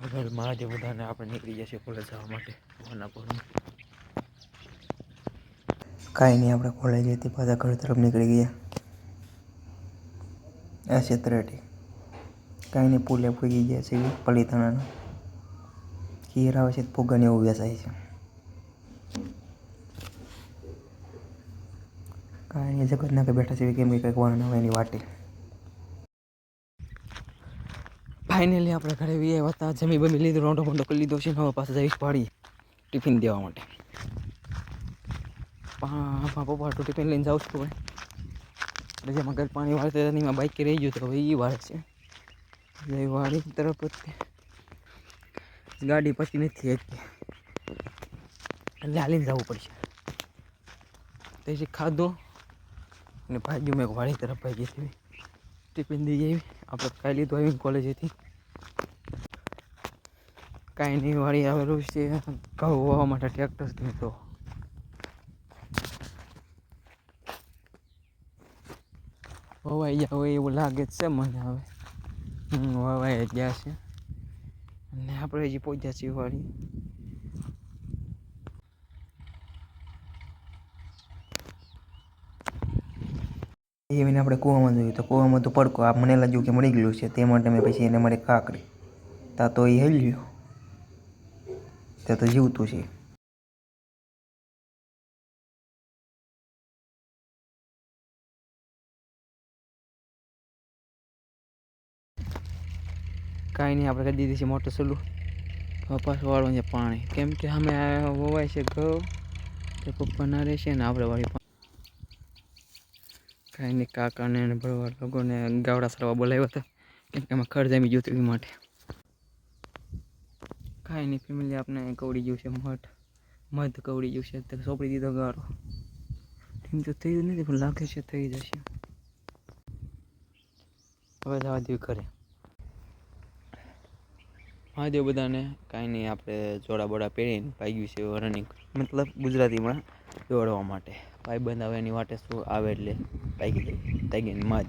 હવે મહાદેવ બધાને આપણે નીકળી જશે કોલેજ જવા માટે વાનાપુરમાં કાંઈ નહીં, આપણે કોલેજેથી પાછા ઘર તરફ નીકળી ગયા. આ ક્ષેત્રથી કાંઈ નહીં, પુલે પૂગી ગયા છે પલીતાણાના. ખીર આવે છે ફુગાને એવું વ્યસાય છે. કાંઈ નહીં જગતના કે બેઠા છે કેમ કે કંઈક વાહન આવે એની વાટે. ફાઇનલી આપણે ઘરે વી આવ્યા હતા. જમી બમી લીધું, રોંઢો મોંઢો કરી લીધો છે હવે પાસે જઈશ પાડી ટિફિન દેવા માટે. પા પપ્પા તો ટિફિન લઈને જાઉં છું એટલે જેમાં ઘર પાણી વાળતા હતા એમાં બાઇક રહી ગયું તો હવે એ વાળ છે. જઈ વાળી તરફ ગાડી પછી નથી હતી એટલે હાલીને જવું પડશે. પછી ખાધો અને ભાગ્યું મેં વાડી તરફ ભાગી હતી ટિફિન દઈ આવી. આપણે કાંઈ લીધું આવી કોલેજેથી. કાંઈ નહીં, વાળી આવેલું છે. ઘઉં હોવા માટે ટ્રેક્ટર તો વવાઈ ગયા હોય એવું લાગે જ છે, મને હવે. હમ, વવાઈ ગયા છે. અને આપણે હજી પહોંચ્યા છીએ વાળી. એવીને આપણે કૂવામાં જોયું તો કૂવામાં તો પડકો, આ મને લાગ્યું કે મળી ગયેલું છે. તે માટે મેં પછી એને મારી કાકડી તા તો એ હેલ્યું ત્યાં તો જીવતું છે. કાંઈ નહીં, આપણે કરી દીધી છે મોટું સલું પપ્પા વાળવાનું છે પાણી. કેમ કે અમે વવાય છે ઘઉં. તો પપ્પા ના રહેશે ને આપણે વાળી કાંઈ કાકાને અને ભરવા લોકોને ગાવડા સરવા બોલાવ્યા હતા. કેમ કે એમાં ખર્ચ જામી ગયું હતું માટે. કાંઈ નહીં, ફેમિલી આપણે કવડી ગયું છે, મઠ. મધ કવડી ગયું છે તો સોંપડી દીધો ગાળો એમ તો થયું નથી, પણ લાગે છે થઈ જશે. હવે જવા દઉં ઘરે. મહાદેવ બધાને, કાંઈ નહીં, આપણે જોડા બોડા પહેરીને પાગ્યું છે રનિંગ મતલબ ગુજરાતીમાં દોડવા માટે. ભાઈ બંધ આવે એની વાટે શું આવે એટલે? તાગી જાય માજ